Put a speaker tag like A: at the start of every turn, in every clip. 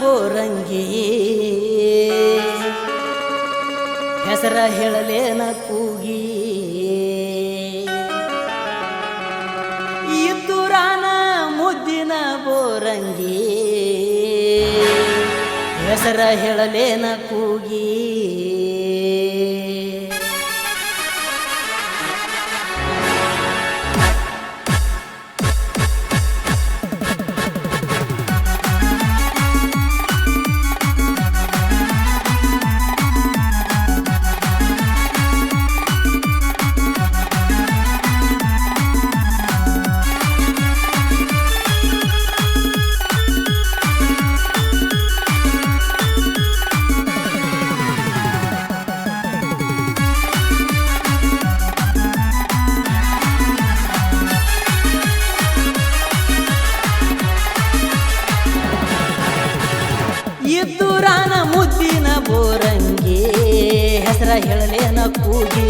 A: ಬೋರಂಗಿ ಹೆಸರ ಹೇಳಲೇನ ಕೂಗಿ ಇದ್ದೂರಾನ ಮುದ್ದಿನ ಬೋರಂಗಿ ಹೆಸರ ಹೇಳಲೇನ ಕೂಗಿ ಹೇಳಲೇನ ಕೂಗಿ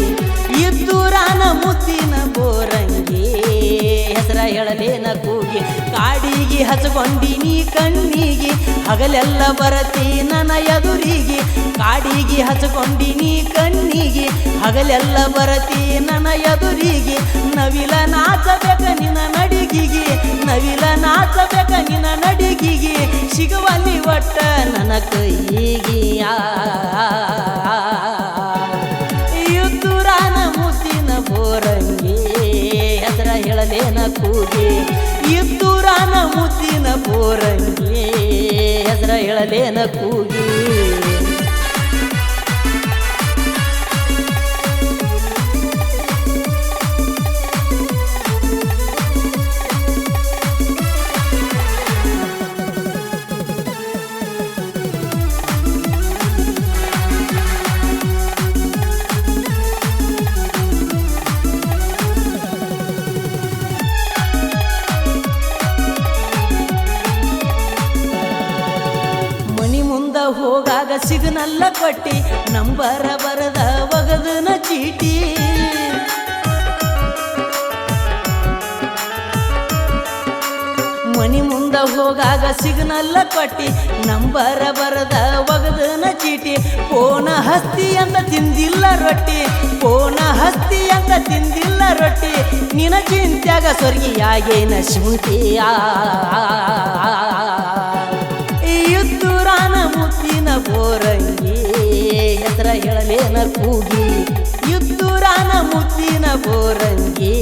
A: ಇದ್ದೂರಾನ ಮುದ್ದಿನ ಬೋರಂಗಿ. ಹೆಸರ ಹೇಳಲೇನ ಕೂಗಿ, ಕಾಡಿಗೆ ಹಚ್ಕೊಂಡಿನಿ ಕಣ್ಣಿಗೆ, ಹಗಲೆಲ್ಲ ಬರತಿ ನನ್ನ ಎದುರಿಗೆ. ಕಾಡಿಗೆ ಹಚ್ಕೊಂಡಿನಿ ಕಣ್ಣಿಗೆ, ಹಗಲೆಲ್ಲ ಬರತಿ ನನ್ನ ಎದುರಿಗೆ. ನವಿಲ ನಾಚಬೇಕ ನಿನ್ನ ನಡಿಗಿಗೆ, ನವಿಲ ನಾಚಬೇಕ ನಿನ್ನ ನಡಿಗಿಗೆ. ಸಿಗುವಲ್ಲಿ ಒಟ್ಟ ನನ್ನ ಕೈಗೆ. ಹೇಳಲೇನ ಕೂಗಿ ರಾಮ ಮುದ್ದಿನ ಬೋರಂಗಿ ಹೆಸರ ಹೇಳಲೇನ ಕೂಗಿ ಮುಂದ ಹೋಗಾಗ ಸಿಗ್ನಲ್ಲ ಕೊಟ್ಟಿ, ನಂಬರ ಬರದ ಒಗದನ ಚೀಟಿ. ಮನಿ ಮುಂದ ಹೋಗಾಗ ಸಿಗ್ನಲ್ಲ ಕೊಟ್ಟಿ, ನಂಬರ ಬರದ ಒಗದನ ಚೀಟಿ. ಪೋನ ಹಸ್ತಿ ಅಂತ ತಿಂದಿಲ್ಲ ರೊಟ್ಟಿ, ಪೋನ ಹಸ್ತಿ ಅಂತ ತಿಂದಿಲ್ಲ ರೊಟ್ಟಿ. ನಿನ ಚಿಂತ್ಯಾಗ ಸ್ವರ್ಗಿಯಾಗೇನ ಶುಂಠಿಯಾ? ಕೂಗಿ ಯುದ್ಧುರಾನ ಮುತ್ತಿನ ಬೋರಂಗಿ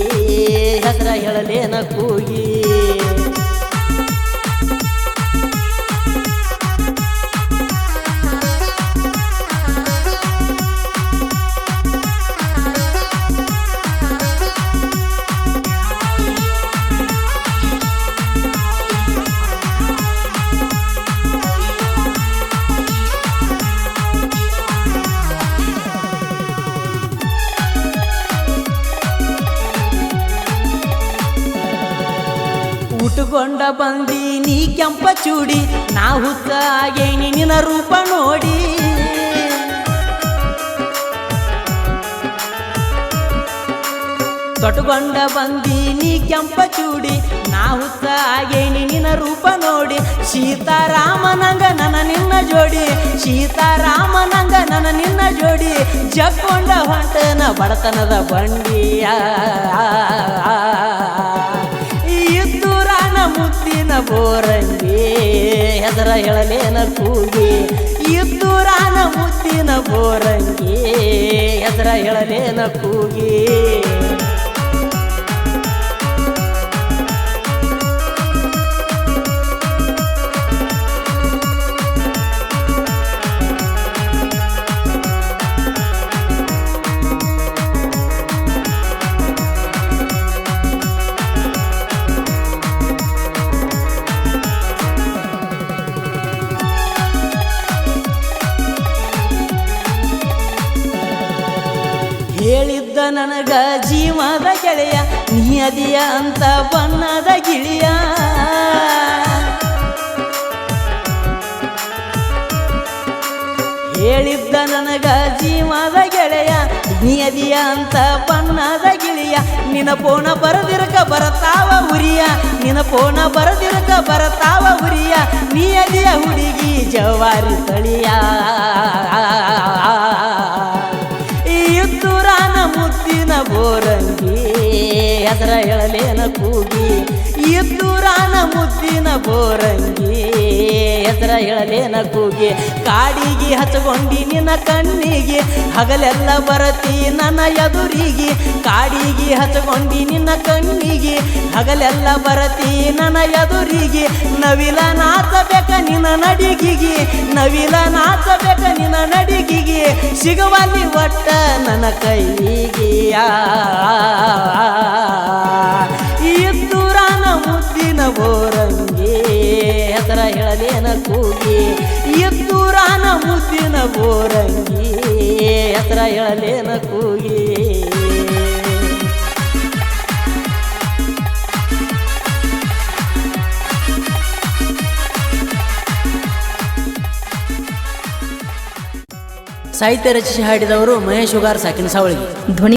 A: ಹೆಸರ ಹೇಳಲೇನ ಕೂಗಿ. ಉಟ್ಕೊಂಡ ಬಂದಿ, ನೀ ಕೆಂಪ ಚೂಡಿ, ನಾ ಹುತ್ತ ಆಗೇನಿ, ನಿನ್ನ ರೂಪ ನೋಡಿ. ತೊಟ್ಕೊಂಡ ಬಂದಿ, ನೀ ಕೆಂಪ ಚೂಡಿ, ನಾ ಹುತ್ತ ಆಗೇನಿ, ನಿನ್ನ ರೂಪ ನೋಡಿ. ಸೀತಾರಾಮನಂಗ ನನ್ನ ನಿನ್ನ ಜೋಡಿ, ಸೀತಾರಾಮನಂಗ ನನ್ನ ನಿನ್ನ ಜೋಡಿ. ಜಕ್ಕೊಂಡ ಹೊಂಟನ ಬಡತನದ ಬಂಡಿಯ. ಬೋರಂಗಿ ಹೆದರ ಹೇಳಲೇನ ಕೂಗಿ ಇದ್ದೂರಾನ ಮುತ್ತಿನ ಬೋರಂಗಿ ಹೆದರ ಹೇಳಲೇನ ಕೂಗಿ. ಹೇಳಿದ್ದ ನನಗ ಜೀವದ ಗೆಳೆಯ ನೀ ಅದಿಯ ಅಂತ ಬಣ್ಣದ ಗಿಳಿಯ. ಹೇಳಿದ್ದ ನನಗ ಜೀವದ ಗೆಳೆಯ, ನಿಯದಿಯ ಅಂತ ಬಣ್ಣದ ಗಿಳಿಯ. ನಿನ ಪೋಣ ಬರದಿರಕ ಬರತಾವ ಉರಿಯ ನಿನ ಪೋಣ ಬರದಿರಕ ಬರತಾವ ಉರಿಯ ನಿಯದಿಯ ಹುಡುಗಿ ಜವಾರಿ ತಳಿಯ. ಬೋರಂಗಿ ಅದರ ಹೇಳಲೇನ ಕೂಗಿ ಇತ್ತೂರಾನ ಮುದ್ದಿನ ಬೋರಂಗಿ ಎದುರ ಹೇಳಲೇನ ಕೂಗಿ ಕಾಡಿಗೆ ಹಚ್ಕೊಂಡಿ ನಿನ್ನ ಕಣ್ಣಿಗೆ ಹಗಲೆಲ್ಲ ಬರತಿ ನನ್ನ ಎದುರಿಗೆ. ಕಾಡಿಗೆ ಹಚ್ಕೊಂಡಿ ನಿನ್ನ ಕಣ್ಣಿಗೆ ಹಗಲೆಲ್ಲ ಬರತಿ ನನ್ನ ಎದುರಿಗೆ. ನವಿಲ ನಾಚಬೇಕ ನಿನ್ನ ನಡಿಗಿಗೆ, ನವಿಲ ನಾಚಬೇಕ ನಿನ್ನ ನಡಿಗಿಗೆ. ಸಿಗುವಲ್ಲಿ ಒಟ್ಟ ನನ್ನ ಕೈಗೆ. ಇತ್ತೂರಾನ ಮುದ್ದಿನ ಬೋರಂಗಿ. ಹೆಸರ ಹೇಳಲೇನ ಕೂಗಿ ಇತ್ತೂರಾನ ಮುದ್ದಿನ ಬೋರಂಗಿ. ಹೆಸರ ಹೇಳಲೇನ ಕೂಗಿ. ಸಾಹಿತ್ಯ ರಚಿಸಿ ಹಾಡಿದವರು ಮಹೇಶ್ ಉಗಾರ್ ಸಾಕಿನ ಸಾವಳಿಗೆ.
B: ಧ್ವನಿ